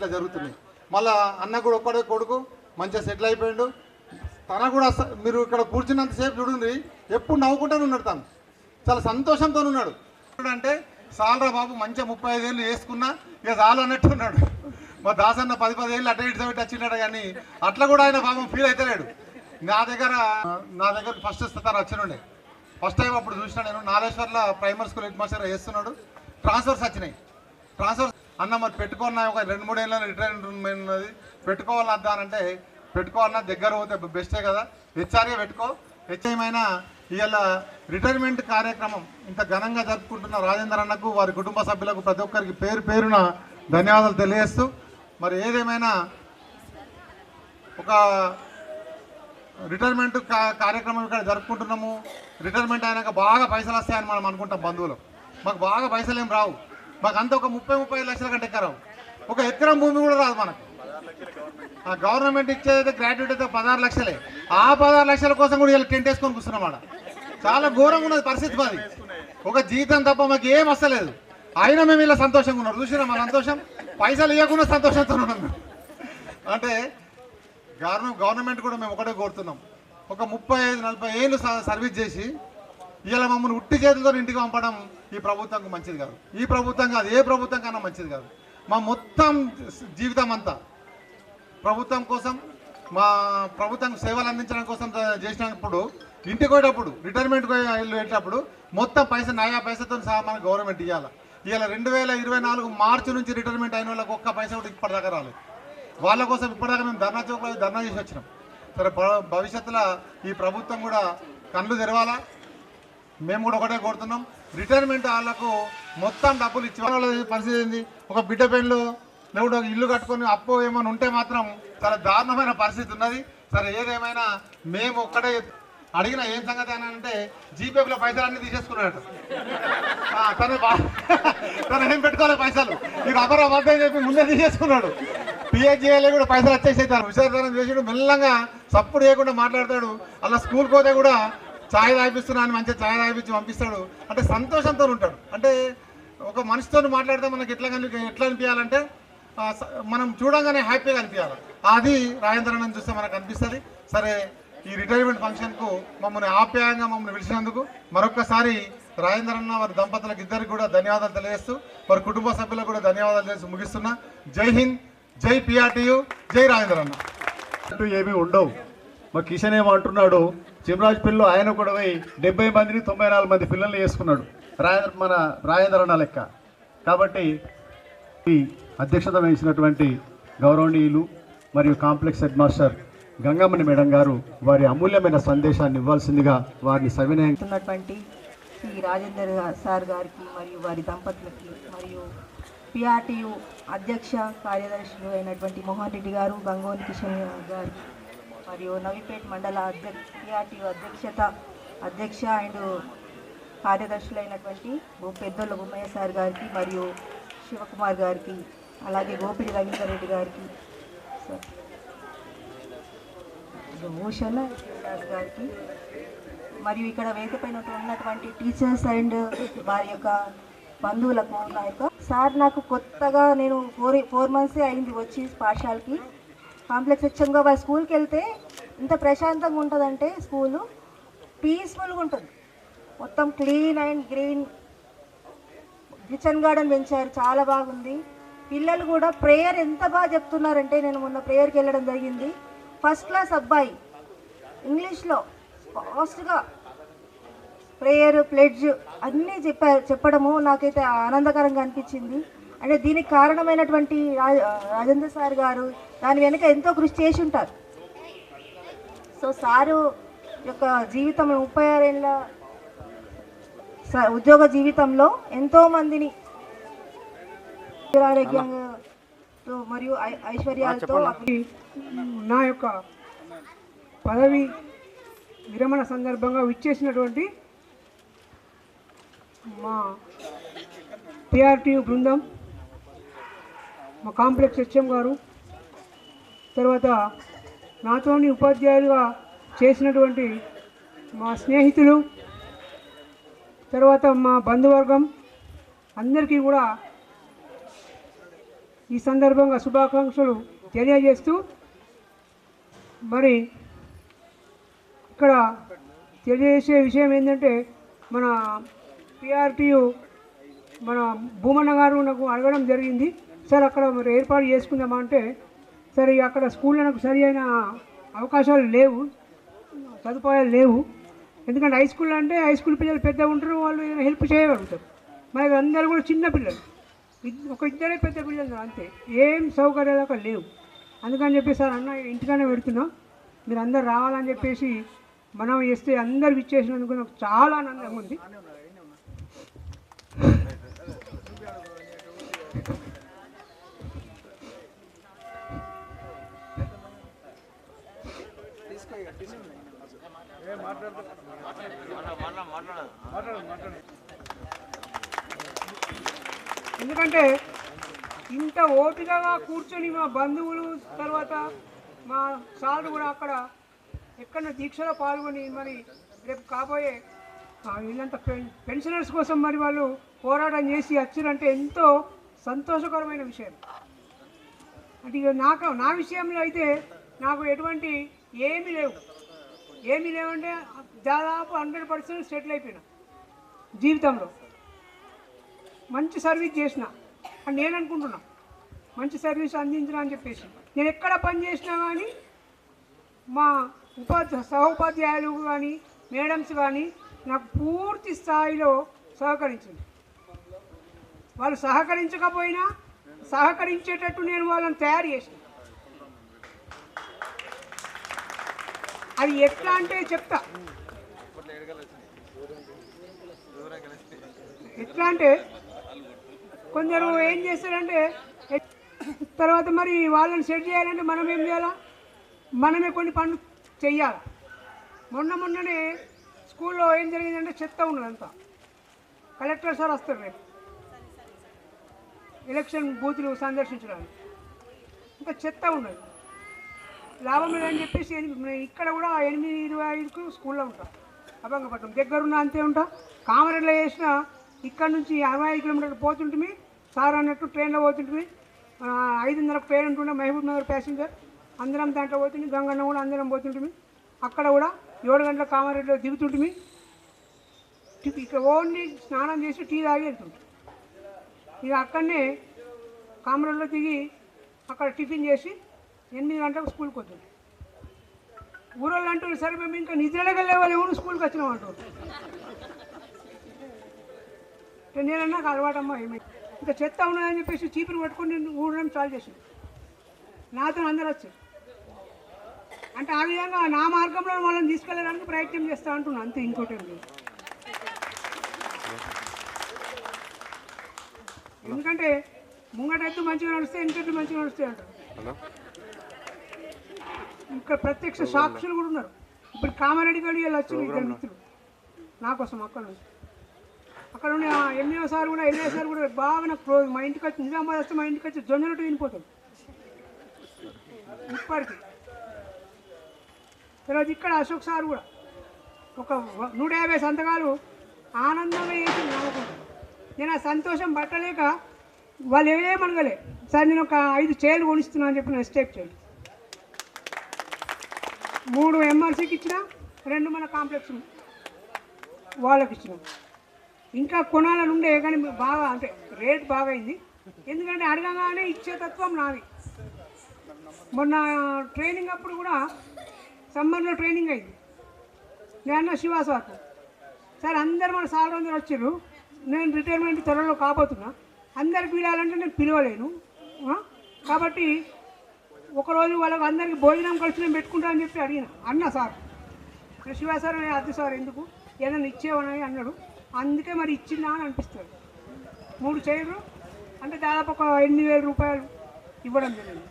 ఇట్లా జరుగుతున్నాయి. మళ్ళా అన్న కూడా ఒక్కడే కొడుకు మంచిగా సెటిల్ అయిపోయాడు. తన కూడా మీరు ఇక్కడ కూర్చున్నంతసేపు చూడండి ఎప్పుడు నవ్వుకుంటూనే ఉన్నాడు తను. చాలా సంతోషంతో ఉన్నాడు. అంటే సాలరా బాబు మంచిగా ముప్పై ఐదేళ్ళు వేసుకున్నా ఇక చాలు అన్నట్టు ఉన్నాడు. మా దాసన్న పది పదేళ్ళు అటు ఇటు పెట్టి వచ్చినాడు కానీ అట్లా కూడా ఆయన పాపం ఫీల్ అవుతలేడు నా దగ్గర నా దగ్గర ఫస్ట్ తను వచ్చినుండే. ఫస్ట్ టైం అప్పుడు చూసినా నేను నాగేశ్వర్లో ప్రైమరీ స్కూల్ హెడ్ మాస్టర్ చేస్తున్నాడు. ట్రాన్స్ఫర్స్ వచ్చినాయి. ట్రాన్స్ఫర్ అన్న మరి పెట్టుకున్నా ఒక రెండు మూడు ఏళ్ళ రిటైర్మెంట్ ఉన్నది. పెట్టుకోవాలి వద్దా అంటే పెట్టుకోవాలన్నా దగ్గర పోతే బెస్టే కదా. హెచ్ఆర్ఏ పెట్టుకో. హెచ్ఐమైనా ఇవాళ రిటైర్మెంట్ కార్యక్రమం ఇంత ఘనంగా జరుపుకుంటున్న రాజేంద్ర అన్నకు వారి కుటుంబ సభ్యులకు ప్రతి ఒక్కరికి పేరు పేరున ధన్యవాదాలు తెలియజేస్తూ మరి ఏదేమైనా ఒక రిటైర్మెంట్ కా- కార్యక్రమం ఇక్కడ జరుపుకుంటున్నాము. రిటైర్మెంట్ అయినాక బాగా పైసలు వస్తాయని మనం అనుకుంటాం బంధువులు. మాకు బాగా పైసలు ఏం రావు. మాకు అంత ఒక ముప్పై ముప్పై లక్షల కంటే ఎక్కరావు ఒక ఎకరం భూమి కూడా రాదు మనకు. ఆ గవర్నమెంట్ ఇచ్చేదైతే గ్రాడ్యుయేట్ అయితే పదహారు లక్షలే. ఆ పదహారు లక్షల కోసం కూడా వీళ్ళు టెంట్ వేసుకొని కూర్చున్నామాట చాలా ఘోరంగా ఉన్నది పరిస్థితి మాది. ఒక జీతం తప్ప మాకు ఏం వస్తలేదు అయినా మేము ఇలా సంతోషంగా ఉన్నారు చూసినా మా సంతోషం? పైసలు ఇవ్వకుండా సంతోషంతో ఉన్నాం అంటే గవర్నమెంట్ గవర్నమెంట్ కూడా మేము ఒకటే కోరుతున్నాం. ఒక ముప్పై ఐదు నలభై ఏళ్ళు సర్వీస్ చేసి ఇలా మమ్మల్ని ఉట్టి చేతులతో ఇంటికి పంపడం ఈ ప్రభుత్వంకు మంచిది కాదు. ఈ ప్రభుత్వం కాదు ఏ ప్రభుత్వం కన్నా మంచిది కాదు. మా మొత్తం జీవితం అంతా ప్రభుత్వం కోసం మా ప్రభుత్వం సేవలు అందించడం కోసం చేసినప్పుడు ఇంటికి పోయేటప్పుడు రిటైర్మెంట్ వెళ్ళేటప్పుడు మొత్తం పైసా నయా పైసతో సహా మనకు గవర్నమెంట్ ఇవ్వాలి ఇవాళ రెండు వేల ఇరవై నాలుగు మార్చి నుంచి రిటైర్మెంట్ అయిన వాళ్ళకి ఒక్క పైసా కూడా ఇప్పటిదాకా రాలేదు. వాళ్ళ కోసం ఇప్పటిదాకా మేము ధర్నా చౌక్లో ధర్నా చేసి వచ్చినాం. సరే భవిష్యత్తులో ఈ ప్రభుత్వం కూడా కళ్ళు తెరవాలా? మేము కూడా ఒకటే కోరుతున్నాం. రిటైర్మెంట్ వాళ్ళకు మొత్తం డబ్బులు ఇచ్చి పరిస్థితి ఏంది? ఒక బిడ్డ పెన్లు లేకుంటే ఒక ఇల్లు కట్టుకొని అప్పు ఏమైనా ఉంటే మాత్రం చాలా దారుణమైన పరిస్థితి ఉన్నది. సరే ఏదేమైనా మేము ఒక్కటే అడిగిన ఏం సంగతి అని అంటే జీపేలో పైసలు అన్ని తీసేసుకున్నాడు ఆ, తను బా- తను ఏం పెట్టుకోవాలి పైసలు. ఇక అమర అబద్ధం చెప్పి ముందే తీసేసుకున్నాడు. పిహెచ్ఏలో కూడా పైసలు వచ్చేసి తను విశాఖతనం చేసి మెల్లంగా సప్పుడు చేయకుండా మాట్లాడతాడు. అలా స్కూల్కి పోతే కూడా ఛాయ్ తాగిపిస్తున్నా అని మంచిగా ఛాయ్ తాగిపించి పంపిస్తాడు. అంటే సంతోషంతో ఉంటాడు. అంటే ఒక మనిషితో మాట్లాడితే మనకి ఎట్లా కని ఎట్లా అనిపించాలంటే స- మనం చూడంగానే హ్యాపీగా అనిపించాలి అది రాజేంద్రన్ చూస్తే మనకు అనిపిస్తుంది. సరే ఈ రిటైర్మెంట్ ఫంక్షన్కు మమ్మల్ని ఆప్యాయంగా మమ్మల్ని పిలిచినందుకు మరొకసారి రాజేంద్రన్న వారి దంపతులకు ఇద్దరికి కూడా ధన్యవాదాలు తెలియజేస్తూ వారి కుటుంబ సభ్యులకు కూడా ధన్యవాదాలు తెలిసి ముగిస్తున్నా. జై హింద్ జై పిఆర్టీయు జై రాజేంద్రన్న. ఏమీ ఉండవు. మా కిషన్ ఏమంటున్నాడు చిమరాజ్పల్లిలో ఆయన కూడా పోయి డెబ్బై మందిని తొంభై నాలుగు మంది పిల్లల్ని వేసుకున్నాడు రాజేంద్ర మన రాజేంద్ర అన్న లెక్క. కాబట్టి అధ్యక్షత వహించినటువంటి గౌరవనీయులు మరియు కాంప్లెక్స్ హెడ్ మాస్టర్ గంగమ్మని మేడం గారు వారి అమూల్యమైన సందేశాన్ని ఇవ్వాల్సిందిగా వారిని సవినయించినటువంటి శ్రీ రాజేందర్ సార్ గారికి మరియు వారి దంపతులకి మరియు పిఆర్టీయు అధ్యక్ష కార్యదర్శులు అయినటువంటి మోహన్ రెడ్డి గారు గంగోని కిషన్ గారు మరియు నవీపేట్ మండల అధ్యక్ష అధ్యక్షత అధ్యక్ష అండ్ కార్యదర్శులైనటువంటి పెద్దోళ్ళ బొమ్మయ్య సార్ గారికి మరియు శివకుమార్ గారికి అలాగే గోపిడి రవీందర్ రెడ్డి గారికి సార్. దాస్ గారికి మరియు ఇక్కడ వేదిక పైన ఉన్నటువంటి టీచర్స్ అండ్ వారి యొక్క బంధువులకు నా యొక్క సార్ నాకు కొత్తగా నేను ఫోర్ ఫోర్ మంత్సే అయింది వచ్చి పాఠశాలకి. కాంప్లెక్స్ ఇచ్చంగా వారి స్కూల్కి వెళ్తే ఇంత ప్రశాంతంగా ఉంటుందంటే స్కూలు పీస్ఫుల్గా ఉంటుంది. మొత్తం clean and green kitchen garden పెంచారు చాలా బాగుంది. పిల్లలు కూడా ప్రేయర్ ఎంత బాగా చెప్తున్నారంటే నేను మొన్న ప్రేయర్కి వెళ్ళడం జరిగింది. ఫస్ట్ క్లాస్ అబ్బాయి ఇంగ్లీష్లో ఫాస్ట్గా ప్రేయర్ ప్లెడ్జ్ అన్నీ చెప్పారు చెప్పడము నాకైతే ఆనందకరంగా అనిపించింది. అంటే దీనికి కారణమైనటువంటి రా- రాజేంద్ర సార్ గారు దాని వెనుక ఎంతో కృషి చేసి ఉంటారు. సో సారు యొక్క జీవితం ముప్పై ఆరేళ్ళ ఉద్యోగ జీవితంలో ఎంతో మందిని ఆరోగ్యంగా మరియు ఐశ్వర్యాలతో నా యొక్క పదవి విరమణ సందర్భంగా విచ్చేసినటువంటి మా పిఆర్టీ బృందం మా కాంప్లెక్స్ హెచ్ఎం గారు తర్వాత నాతోని ఉపాధ్యాయులుగా చేసినటువంటి మా స్నేహితులు తర్వాత మా బంధువర్గం అందరికీ కూడా ఈ సందర్భంగా శుభాకాంక్షలు తెలియజేస్తూ మరి ఇక్కడ తెలియజేసే విషయం ఏంటంటే మన పిఆర్టీయు మన భూమన్న గారు నాకు అడగడం జరిగింది. సార్ అక్కడ మరి ఏర్పాటు చేసుకుందామా? అంటే సరే అక్కడ స్కూల్లో నాకు సరి అయిన అవకాశాలు లేవు సదుపాయాలు లేవు. ఎందుకంటే హై స్కూల్ అంటే హై స్కూల్ పిల్లలు పెద్దగా ఉంటారు వాళ్ళు ఏదైనా హెల్ప్ చేయగలుగుతారు. మరి అందరూ కూడా చిన్న పిల్లలు. ఒక ఇద్దరే పెద్ద పిల్లలు అంతే. ఏం సౌకర్యాలు అక్కడ లేవు. అందుకని చెప్పి సార్ అన్న ఇంటికానే పెడుతున్నాం. మీరు అందరు రావాలని చెప్పేసి మనం చేస్తే అందరు ఇచ్చేసినందుకు నాకు చాలా ఆనందంగా ఉంది. ఎందుకంటే ఇంత ఓపికగా కూర్చొని మా బంధువులు తర్వాత మా సార్లు కూడా అక్కడ ఎక్కడ దీక్షలో పాల్గొని మరి రేపు కాబోయే వీళ్ళంతా పెన్ పెన్షనర్స్ కోసం మరి వాళ్ళు పోరాటం చేసి వచ్చారంటే ఎంతో సంతోషకరమైన విషయం. అంటే ఇక నాకు నా విషయంలో అయితే నాకు ఎటువంటి ఏమీ లేవు. ఏమీ లేవంటే దాదాపు హండ్రెడ్ పర్సెంట్ సెటిల్ అయిపోయినా జీవితంలో. మంచి సర్వీస్ చేసిన. అని నేను అనుకుంటున్నా. మంచి సర్వీస్ అందించిన అని చెప్పేసి. నేను ఎక్కడ పని చేసినా కానీ మా ఉపాధి సహోపాధ్యాయులు కానీ మేడమ్స్ కానీ నాకు పూర్తి స్థాయిలో సహకరించింది. వాళ్ళు సహకరించకపోయినా సహకరించేటట్టు నేను వాళ్ళని తయారు చేసిన. అది ఎట్లా అంటే చెప్తా. ఎట్లా అంటే కొందరు ఏం చేస్తారంటే తర్వాత మరి వాళ్ళని సెట్ చేయాలంటే మనం ఏం చేయాలా? మనమే కొన్ని పనులు చెయ్యాలి? మొన్న మొన్ననే స్కూల్లో ఏం జరిగిందంటే చెత్త ఉన్నదంతా కలెక్టర్ సార్ వస్తారు రేపు. ఎలక్షన్ బూతులు సందర్శించడానికి. ఇంకా చెత్త ఉన్నది. లాభం లేదని చెప్పేసి ఇక్కడ కూడా ఎనిమిది ఇరవై ఐదుకు స్కూల్లో ఉంటాం. అభంగపట్నం. దగ్గరున్న అంతే ఉంటా. కామరెడ్లో చేసిన ఇక్కడ నుంచి అరవై ఐదు కిలోమీటర్లు పోతుంటిమి. సార్ అన్నట్టు ట్రైన్లో పోతుంటిమి. ఐదున్నరకు ట్రైన్ ఉంటుండే మహబూబ్ నగర్ ప్యాసింజర్. అందరం దాంట్లో పోతుంది గంగన్న కూడా అందరం పోతుంటిమి. అక్కడ కూడా ఏడు గంటల కామారెడ్డిలో దిగుతుంటిమి. ఇక్కడ ఓన్లీ స్నానం చేసి టీ తాగి వెళ్తుంటాం ఇక అక్కడనే కామరెడ్డిలో దిగి అక్కడ టిఫిన్ చేసి ఎనిమిది గంటలకు స్కూల్కి వస్తుంది ఊరోళ్ళు అంటారు సరే మేము ఇంకా నిద్రలోకి వెళ్ళేవాళ్ళు ఎవరు స్కూల్కి వచ్చినాం అంటారు నేనన్నా నాకు అలవాటమ్మా ఏమైంది ఇంకా చెత్త ఉన్నదని చెప్పేసి చీపురు పట్టుకొని నేను ఊడడం చాలు చేసింది నాతో అందరూ వచ్చారు. అంటే ఆ విధంగా నా మార్గంలో వాళ్ళని తీసుకెళ్ళడానికి ప్రయత్నం చేస్తా అంటున్నాను అంతే ఇంకోటి ఎందుకంటే ముంగటెత్తు మంచిగా నడిస్తే వెనకట్టు మంచిగా నడుస్తాయి అంటారు. ఇక్కడ ప్రత్యక్ష సాక్షులు కూడా ఉన్నారు. ఇప్పుడు కామారెడ్డి గడి వీళ్ళు వచ్చి ఇద్దరు మిత్రులు నా కోసం అక్కడ నుంచి అక్కడ ఉన్న ఎంఈఓ సార్ కూడా ఎన్ఏ సార్ కూడా బాగా నాకు క్లోజ్. మా ఇంటికి వచ్చి నిజామాబాద్ వస్తే మా ఇంటికి వచ్చి జొన్న రొట్టె తినిపోతాడు ఇప్పటికి. తర్వాత ఇక్కడ అశోక్ సార్ కూడా ఒక నూట యాభై సంతకాలు ఆనందంగా నవ్వుకుంటాను నేను ఆ సంతోషం పట్టలేక వాళ్ళు ఏమనగలే సార్ నేను ఒక ఐదు చైర్లు కొనిస్తున్నా అని చెప్పి నా స్టేప్ చేయండి మూడు ఎంఆర్సీకి ఇచ్చిన రెండు మన కాంప్లెక్స్ వాళ్ళకి ఇచ్చినాం. ఇంకా కొనాలని ఉండే కానీ బాగా అంటే రేట్ బాగా అయింది ఎందుకంటే అడగగానే ఇచ్చే తత్వం నాది. మొన్న ట్రైనింగ్ అప్పుడు కూడా సమ్మర్లో ట్రైనింగ్ అయింది. నేను అన్న శివా సార్కు. సార్ అందరు మన సార్ అందరు వచ్చారు. నేను రిటైర్మెంట్ త్వరలో కాబోతున్నా. అందరికి పిలవాలంటే నేను పిలవలేను. కాబట్టి ఒకరోజు వాళ్ళకి అందరికీ భోజనం కలిసి నేను పెట్టుకుంటా అని చెప్పి అడిగిన అన్న సార్ నేను శివా సార్ నేను సార్ ఎందుకు? ఏదైనా ఇచ్చేవని అన్నాడు. అందుకే మరి ఇచ్చిందా అని అనిపిస్తుంది. మూడు చైర్లు అంటే దాదాపు ఒక ఎనిమిది వేల రూపాయలు ఇవ్వడం జరిగింది.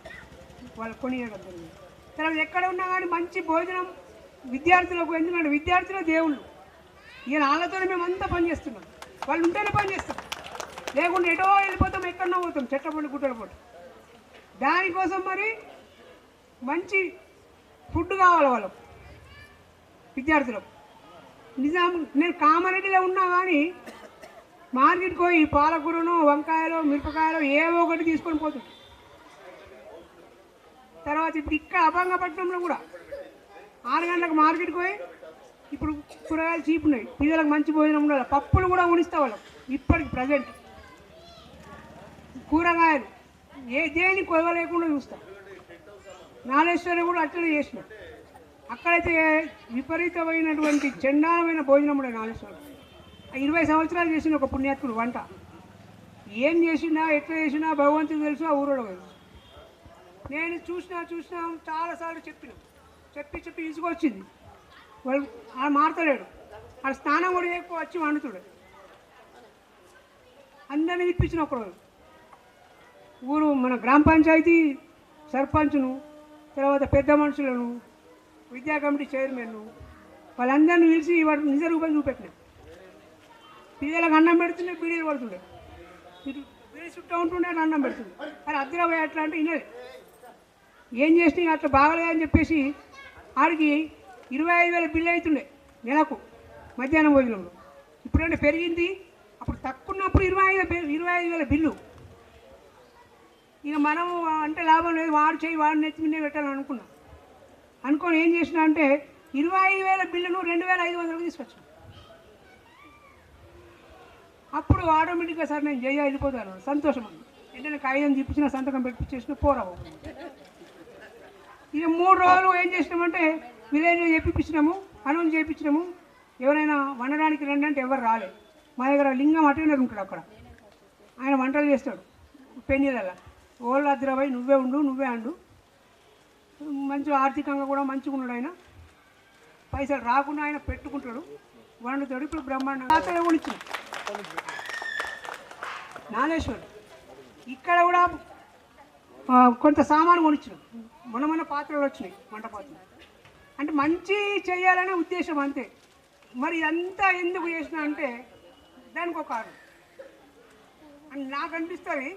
వాళ్ళు కొనియడం జరిగింది. తర్వాత ఎక్కడ ఉన్నా కానీ మంచి భోజనం విద్యార్థులకు ఎందుకంటే విద్యార్థులే దేవుళ్ళు. ఈయన వాళ్ళతోనే మేమంతా పనిచేస్తున్నాం పని చేస్తున్నాం. వాళ్ళు ఉంటేనే పని చేస్తాం ఎటో వెళ్ళిపోతాం ఎక్కడో పోతాం చెట్టపల్లి గుట్టలు పోతాం దానికోసం మరి మంచి ఫుడ్ కావాలి వాళ్ళకు విద్యార్థులకు. నిజాం నేను కామారెడ్డిలో ఉన్నా కానీ మార్కెట్ పోయి పాలకూరను వంకాయలు మిరపకాయలు ఏవో ఒకటి తీసుకొని పోతుంది. తర్వాత ఇప్పుడు ఇక్కడ అభంగపట్నంలో కూడా ఆరు గంటలకు మార్కెట్ పోయి ఇప్పుడు కూరగాయలు చీప్ ఉన్నాయి. పిల్లలకు మంచి భోజనం ఉండాలి. పప్పులు కూడా ఉనిస్తా వాళ్ళం ఇప్పటికి ప్రజెంట్ కూరగాయలు. ఏ దేని కొదవలేకుండా చూస్తా. నాలేశ్వరి కూడా అట్లనే చేసిన. అక్కడైతే విపరీతమైనటువంటి చండాలమైన భోజనం ఉండే నాగేశ్వరం. ఇరవై సంవత్సరాలు చేసిన ఒక పుణ్యాత్ముడు వంట. ఏం చేసినా ఎట్లా చేసినా భగవంతుడు తెలుసు ఆ ఊరోడు తెలుసు. నేను చూసినా చూసినా చాలాసార్లు చెప్పిన. చెప్పి చెప్పి ఇసుకొచ్చింది. వాళ్ళు ఆడ మారతలేడు ఆడ స్నానం కూడా ఎక్కువ వచ్చి వండుతుడు. అందరినీ ఇప్పించిన ఒకరోజు. ఊరు మన గ్రామ పంచాయతీ సర్పంచ్ను తర్వాత పెద్ద మనుషులను విద్యా కమిటీ చైర్మన్ను వాళ్ళందరినీ పిలిచి వాడు నిజ రూపం చూపెట్టినా. పిల్లలకు అన్నం పెడుతుండే బీడీలు పడుతుండే. ఇటు బీడీ చుట్టూ ఉంటుండే అని అన్నం పెడుతుండే కానీ అద్దెలో ఎట్లా అట్లా అంటే వినలే. ఏం చేసినా అట్లా బాగలే అని చెప్పేసి ఆడికి ఇరవై ఐదు వేల బిల్లు అవుతుండే నెలకు మధ్యాహ్నం భోజనంలో. ఇప్పుడంటే పెరిగింది. అప్పుడు తక్కువ ఉన్నప్పుడు ఇరవై ఐదు ఇరవై ఐదు వేల బిల్లు. ఇక మనం అంటే లాభం లేదు వాడు చేయి వాడు నెత్తి పెట్టాలని అనుకున్నాం అనుకొని ఏం చేసిన అంటే ఇరవై ఐదు వేల బిల్లును రెండు వేల ఐదు వందలకు తీసుకొచ్చాం అప్పుడు ఆటోమేటిక్గా సార్ నేను జయ వెళ్ళిపోతాను. సంతోషం అండి. వెంటనే కాగితం తిప్పించిన సంతకం పెట్టించేసిన పోరావు ఇక మూడు రోజులు ఏం చేసినామంటే విలేజ్లో చేపించినాము అనౌన్స్ చేయించినాము ఎవరైనా వండడానికి రండి అంటే ఎవరు రాలేదు. మా దగ్గర లింగం అటెండర్ ఉంటాడు అక్కడ. ఆయన వంటలు చేస్తాడు. పెన్నీళ్ళ ఓళ్ళు అద్దరవై నువ్వే ఉండు నువ్వే అండు. మంచి ఆర్థికంగా కూడా మంచిగా ఉన్నాడు ఆయన. పైసలు రాకుండా ఆయన పెట్టుకుంటాడు. వండుతాడు ఇప్పుడు బ్రహ్మాండ పాత్ర కూడా ఇచ్చిన. నాగేశ్వర్ ఇక్కడ కూడా కొంత సామాను కొనిచ్చినాం. మొన్న మొన్న పాత్రలు వచ్చినాయి వంట పాత్రలు. అంటే మంచి చేయాలనే ఉద్దేశం అంతే. మరి అంతా ఎందుకు చేసిన అంటే దానికి ఒక కారణం. నాకు అనిపిస్తుంది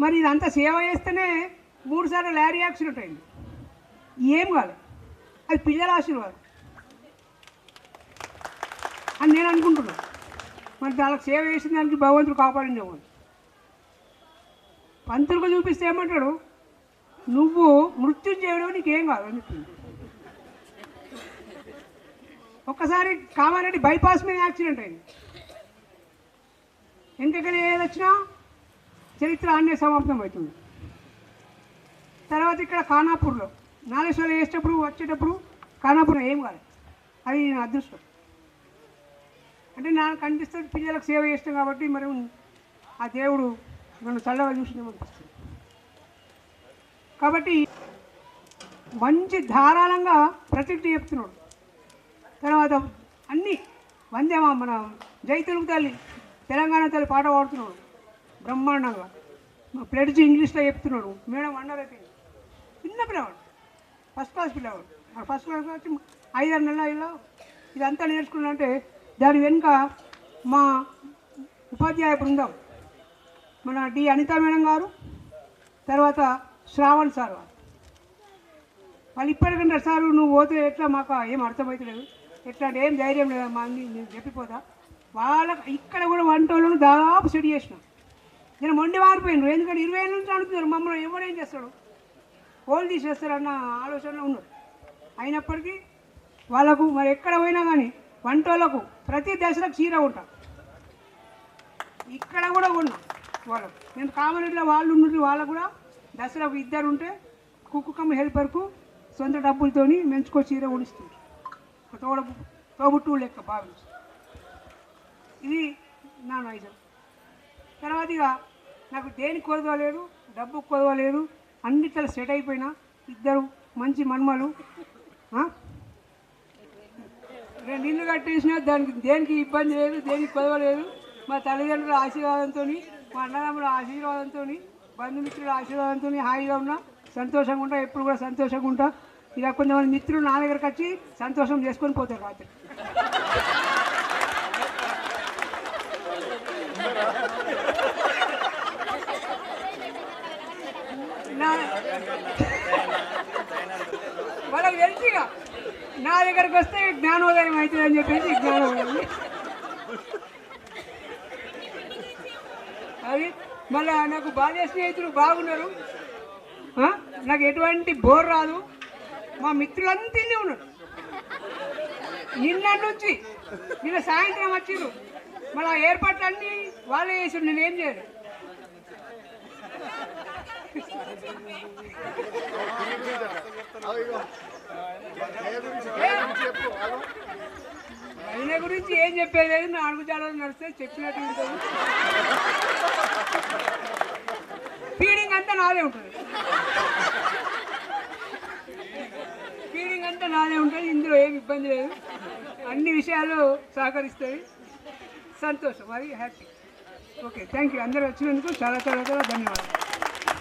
మరి ఇదంతా సేవ చేస్తేనే మూడు సార్లు లారీ యాక్సిడెంట్ అయింది. ఏం కాదు అది పిల్లల ఆశీర్వాదం. అని నేను అనుకుంటున్నాను మరి దానికి సేవ చేసిన దానికి భగవంతుడు కాపాడిందేమో పంతులకు చూపిస్తే ఏమంటాడు? నువ్వు మృత్యు చేయడం నీకేం కాదు అని చెప్పింది. ఒక్కసారి కామారెడ్డి బైపాస్ మీద యాక్సిడెంట్ అయింది. ఎందుకని ఏది వచ్చినా చరిత్ర అన్నీ సమాప్తం అవుతుంది. తర్వాత ఇక్కడ ఖానాపూర్లో నాగేశ్వరం వేసేటప్పుడు వచ్చేటప్పుడు ఖానాపూర్ ఏం కాదు అది నా అదృష్టం. అంటే నాకు కనిపిస్తుంది పిల్లలకు సేవ చేస్తాం కాబట్టి మరి ఆ దేవుడు నన్ను చల్లగా చూసినామనిపిస్తుంది కాబట్టి మంచి ధారాళంగా ప్రతిజ్ఞ చెప్తున్నాడు. తర్వాత అన్నీ వందేమా మన జై తెలుగు తల్లి తెలంగాణ తల్లి పాట పాడుతున్నాడు. బ్రహ్మాండంగా. మా ప్లెడ్జ్ ఇంగ్లీష్లో చెప్తున్నాడు. మేడం అన్నారైతే చిన్న పిల్లవాడు. ఫస్ట్ క్లాస్ పిల్లవాడు. ఆ ఫస్ట్ క్లాస్ వచ్చి ఐదారు నెలల్లో ఇదంతా నేర్చుకున్నంటే దాని వెనుక మా ఉపాధ్యాయ బృందం. మన డి అనితా మేడం గారు తర్వాత శ్రావణ్ సార్ వాళ్ళు ఇప్పటికంటే సార్ నువ్వు పోతే ఎట్లా మాకు ఏం అర్థమవుతలేదు ఎట్లా అంటే ఏం ధైర్యం లేదు మా అన్ని నేను చెప్పిపోతా. వాళ్ళకి ఇక్కడ కూడా వంటలను దాదాపు సెట్ చేసినాం. నేను మొండి మారిపోయినారు ఎందుకంటే ఇరవై ఏళ్ళ నుంచి అడుగుతున్నారు మమ్మల్ని ఎవరేం చేస్తాడు? హోల్ తీసేస్తారన్న ఆలోచనలో ఉన్నారు. అయినప్పటికీ వాళ్ళకు మరి ఎక్కడ పోయినా కానీ వంటోళ్ళకు ప్రతి దశలకు చీర ఉంటాం ఇక్కడ కూడా ఉన్నాం వాళ్ళకు. నేను కామరెడ్డిలో వాళ్ళు ఉన్నది వాళ్ళకు కూడా దసరాకు ఇద్దరు ఉంటే కుక్కుకమ్మ హెల్పర్కు సొంత డబ్బులతోని మెంచుకో చీర ఉడిస్తుంది ఒక తోడ తోబుట్టు లెక్క భావించి ఇది నా నైజం. తర్వాత ఇక నాకు దేనికి కొదవలేదు డబ్బుకు కొదవలేదు అన్నిట్లో సెట్ అయిపోయినా ఇద్దరు మంచి మన్మలు రెండు ఇల్లు కట్టేసినా దానికి దేనికి ఇబ్బంది లేదు దేనికి కొదవలేదు మా తల్లిదండ్రుల ఆశీర్వాదంతో మా అన్నదమ్ముల ఆశీర్వాదంతో బంధుమిత్రుల ఆశీర్వాదంతో హాయిగా ఉన్నా సంతోషంగా ఉంటా ఎప్పుడు కూడా సంతోషంగా ఉంటా. ఇలా కొంతమంది మిత్రులు నా దగ్గరకు వచ్చి సంతోషం చేసుకొని పోతారు రాత్రి. వాళ్ళకి తెలుసు ఇక నా దగ్గరకు వస్తే జ్ఞానోదయం అవుతుంది అని చెప్పేసి జ్ఞానోదయం అది మళ్ళీ నాకు బాల్య స్నేహితులు బాగున్నారు. నాకు ఎటువంటి బోర్ రాదు. మా మిత్రులంతా ఇన్ని ఉన్నారు. నిన్న నుంచి నిన్న సాయంత్రం వచ్చిండ్రు మళ్ళీ ఏర్పాట్లన్నీ వాళ్ళే చేసారు నేనేం చేయలేదు ఆయన గురించి ఏం చెప్పేది లేదు నా జాడలు నడిస్తే చెప్పినట్టు ఉంటుంది. ఫీడింగ్ అంతా నాదే ఉంటుంది. ఫీడింగ్ అంతా నాదే ఉంటుంది ఇందులో ఏమి ఇబ్బంది లేదు. అన్ని విషయాలు సహకరిస్తాయి. సంతోషం మరి హ్యాపీ ఓకే థ్యాంక్ యూ అందరూ వచ్చినందుకు చాలా చాలా చాలా ధన్యవాదాలు.